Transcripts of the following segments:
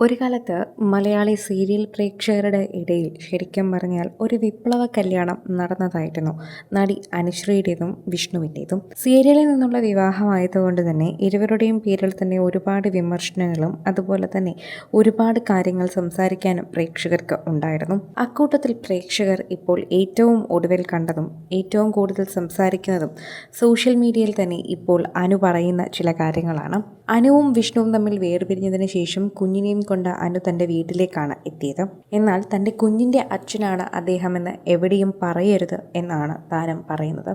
ഒരു കാലത്ത് മലയാളി സീരിയൽ പ്രേക്ഷകരുടെ ഇടയിൽ ശരിക്കും പറഞ്ഞാൽ ഒരു വിപ്ലവ കല്യാണം നടന്നതായിരുന്നു. നടി അനുശ്രീയുടേതും വിഷ്ണുവിന്റേതും. സീരിയലിൽ നിന്നുള്ള വിവാഹമായതുകൊണ്ട് തന്നെ ഇരുവരുടെയും പേരിൽ തന്നെ ഒരുപാട് വിമർശനങ്ങളും അതുപോലെ തന്നെ ഒരുപാട് കാര്യങ്ങൾ സംസാരിക്കാനും പ്രേക്ഷകർക്ക് ഉണ്ടായിരുന്നു. അക്കൂട്ടത്തിൽ പ്രേക്ഷകർ ഇപ്പോൾ ഏറ്റവും ഒടുവിൽ കണ്ടതും ഏറ്റവും കൂടുതൽ സംസാരിക്കുന്നതും സോഷ്യൽ മീഡിയയിൽ തന്നെ ഇപ്പോൾ അനു പറയുന്ന ചില കാര്യങ്ങളാണ്. അനുവും വിഷ്ണുവും തമ്മിൽ വേർപിരിഞ്ഞതിന് ശേഷം കുഞ്ഞിനെയും കൊണ്ട് അനു തന്റെ വീട്ടിലേക്കാണ് എത്തിയത്. എന്നാൽ തന്റെ കുഞ്ഞിന്റെ അച്ഛനാണ് അദ്ദേഹമെന്ന് എവിടെയും പറയരുത് എന്നാണ് താരം പറയുന്നത്.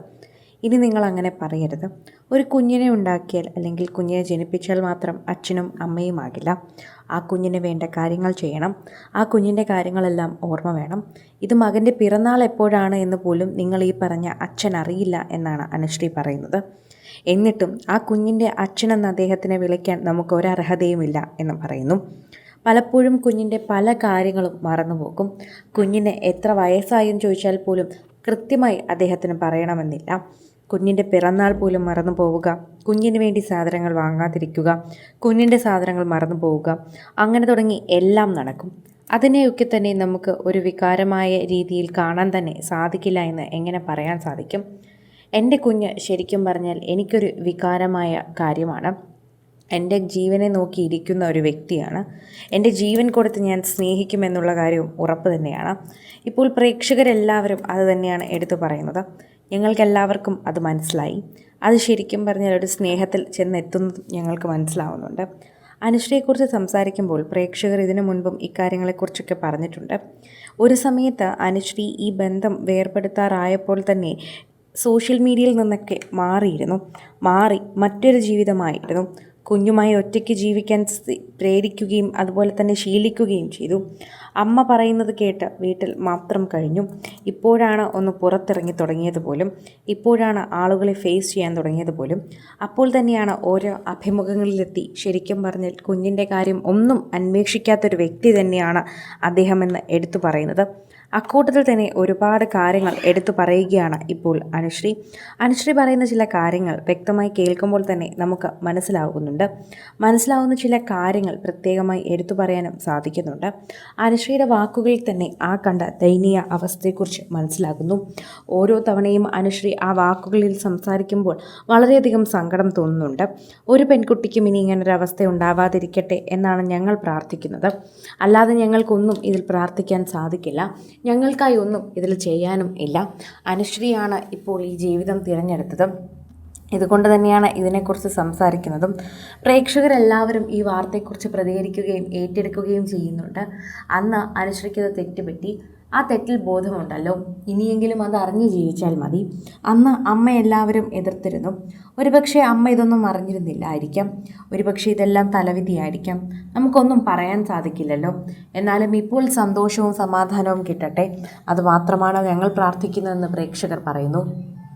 ഇനി നിങ്ങൾ അങ്ങനെ പറയരുത്. ഒരു കുഞ്ഞിനെ ഉണ്ടാക്കിയാൽ അല്ലെങ്കിൽ കുഞ്ഞിനെ ജനിപ്പിച്ചാൽ മാത്രം അച്ഛനും അമ്മയുമാകില്ല ആ കുഞ്ഞിന് വേണ്ട കാര്യങ്ങൾ ചെയ്യണം. ആ കുഞ്ഞിന്റെ കാര്യങ്ങളെല്ലാം ഓർമ്മ വേണം. ഇത് മകന്റെ പിറന്നാൾ എപ്പോഴാണ് എന്ന് പോലും നിങ്ങൾ ഈ പറഞ്ഞ അച്ഛൻ അറിയില്ല എന്നാണ് അനുശ്രീ പറയുന്നത്. എന്നിട്ടും ആ കുഞ്ഞിന്റെ അച്ഛനെന്ന് അദ്ദേഹത്തിനെ വിളിക്കാൻ നമുക്ക് ഒരർഹതയുമില്ല എന്ന് പറയുന്നു. പലപ്പോഴും കുഞ്ഞിന്റെ പല കാര്യങ്ങളും മറന്നുപോകും. കുഞ്ഞിന് എത്ര വയസ്സായെന്ന് ചോദിച്ചാൽ പോലും കൃത്യമായി അദ്ദേഹത്തിന് പറയണമെന്നില്ല. കുഞ്ഞിന്റെ പിറന്നാൾ പോലും മറന്നു പോവുക കുഞ്ഞിന് വേണ്ടി സാധനങ്ങൾ വാങ്ങാതിരിക്കുക. കുഞ്ഞിന്റെ സാധനങ്ങൾ മറന്നു പോവുക അങ്ങനെ തുടങ്ങി എല്ലാം നടക്കും. അതിനെയൊക്കെ തന്നെ നമുക്ക് ഒരു വികാരമായ രീതിയിൽ കാണാൻ തന്നെ സാധിക്കില്ല എന്ന് എങ്ങനെ പറയാൻ സാധിക്കും? എന്റെ കുഞ്ഞ് ശരിക്കും പറഞ്ഞാൽ എനിക്കൊരു വികാരമായ കാര്യമാണ്. എന്റെ ജീവനെ നോക്കിയിരിക്കുന്ന ഒരു വ്യക്തിയാണ്. എന്റെ ജീവൻ കൊടുത്ത് ഞാൻ സ്നേഹിക്കുമെന്നുള്ള കാര്യവും ഉറപ്പ് തന്നെയാണ്. ഇപ്പോൾ പ്രേക്ഷകരെല്ലാവരും അത് തന്നെയാണ് എടുത്തു പറയുന്നത്. ഞങ്ങൾക്കെല്ലാവർക്കും അത് മനസ്സിലായി. അത് ശരിക്കും പറഞ്ഞാൽ ഒരു സ്നേഹത്തിൽ ചെന്നെത്തുന്നതും ഞങ്ങൾക്ക് മനസ്സിലാവുന്നുണ്ട്. അനുശ്രീയെക്കുറിച്ച് സംസാരിക്കുമ്പോൾ പ്രേക്ഷകർ ഇതിനു മുൻപും ഇക്കാര്യങ്ങളെക്കുറിച്ചൊക്കെ പറഞ്ഞിട്ടുണ്ട്. ഒരു സമയത്ത് അനുശ്രീ ഈ ബന്ധം വേർപെടുത്താറായപ്പോൾ തന്നെ സോഷ്യൽ മീഡിയയിൽ നിന്നൊക്കെ മാറിയിരുന്നു. മാറി മറ്റൊരു ജീവിതമായിരുന്നു. കുഞ്ഞുമായി ഒറ്റയ്ക്ക് ജീവിക്കാൻ പ്രേരിക്കുകയും അതുപോലെ തന്നെ ശീലിക്കുകയും ചെയ്തു. അമ്മ പറയുന്നത് കേട്ട് വീട്ടിൽ മാത്രം കഴിഞ്ഞു. ഇപ്പോഴാണ് ഒന്ന് പുറത്തിറങ്ങി തുടങ്ങിയത് പോലും. ഇപ്പോഴാണ് ആളുകളെ ഫേസ് ചെയ്യാൻ തുടങ്ങിയത് പോലും. അപ്പോൾ തന്നെയാണ് ഓരോ അഭിമുഖങ്ങളിലെത്തി ശരിക്കും പറഞ്ഞാൽ കുഞ്ഞിന്റെ കാര്യം ഒന്നും അന്വേഷിക്കാത്തൊരു വ്യക്തി തന്നെയാണ് അദ്ദേഹമെന്ന് എടുത്തു പറയുന്നത്. അക്കൂട്ടത്തിൽ തന്നെ ഒരുപാട് കാര്യങ്ങൾ എടുത്തു പറയുകയാണ് ഇപ്പോൾ അനുശ്രീ. അനുശ്രീ പറയുന്ന ചില കാര്യങ്ങൾ വ്യക്തമായി കേൾക്കുമ്പോൾ തന്നെ നമുക്ക് മനസ്സിലാകുന്നുണ്ട് മനസ്സിലാവുന്ന ചില കാര്യങ്ങൾ പ്രത്യേകമായി എടുത്തു പറയാനും സാധിക്കുന്നുണ്ട്. അനുശ്രീയുടെ വാക്കുകളിൽ തന്നെ ആ കണ്ട ദയനീയ അവസ്ഥയെക്കുറിച്ച് മനസ്സിലാകുന്നു. ഓരോ തവണയും അനുശ്രീ ആ വാക്കുകളിൽ സംസാരിക്കുമ്പോൾ വളരെയധികം സങ്കടം തോന്നുന്നുണ്ട്. ഒരു പെൺകുട്ടിക്കും ഇനി ഇങ്ങനൊരു അവസ്ഥ ഉണ്ടാവാതിരിക്കട്ടെ എന്നാണ് ഞങ്ങൾ പ്രാർത്ഥിക്കുന്നത്. അല്ലാതെ ഞങ്ങൾക്കൊന്നും ഇതിൽ പ്രാർത്ഥിക്കാൻ സാധിക്കില്ല. ഞങ്ങൾക്കായി ഒന്നും ഇതിൽ ചെയ്യാനും ഇല്ല. അനുശ്രീയാണ് ഇപ്പോൾ ഈ ജീവിതം തിരഞ്ഞെടുത്തത്. ഇതുകൊണ്ട് തന്നെയാണ് ഇതിനെക്കുറിച്ച് സംസാരിക്കുന്നതും. പ്രേക്ഷകരെല്ലാവരും ഈ വാർത്തയെക്കുറിച്ച് പ്രതികരിക്കുകയും ഏറ്റെടുക്കുകയും ചെയ്യുന്നുണ്ട്. അന്ന് അനുശ്രീക്കത് തെറ്റുപറ്റി. ആ തെറ്റിൽ ബോധമുണ്ടല്ലോ. ഇനിയെങ്കിലും അത് അറിഞ്ഞു ജീവിച്ചാൽ മതി. അന്ന് അമ്മ എല്ലാവരും എതിർത്തിരുന്നു. ഒരുപക്ഷെ അമ്മ ഇതൊന്നും അറിഞ്ഞിരുന്നില്ലായിരിക്കാം. ഒരുപക്ഷെ ഇതെല്ലാം തലവിധിയായിരിക്കാം. നമുക്കൊന്നും പറയാൻ സാധിക്കില്ലല്ലോ. എന്നാലും ഇപ്പോൾ സന്തോഷവും സമാധാനവും കിട്ടട്ടെ. അത് മാത്രമാണ് ഞങ്ങൾ പ്രാർത്ഥിക്കുന്നതെന്ന് പ്രേക്ഷകർ പറയുന്നു.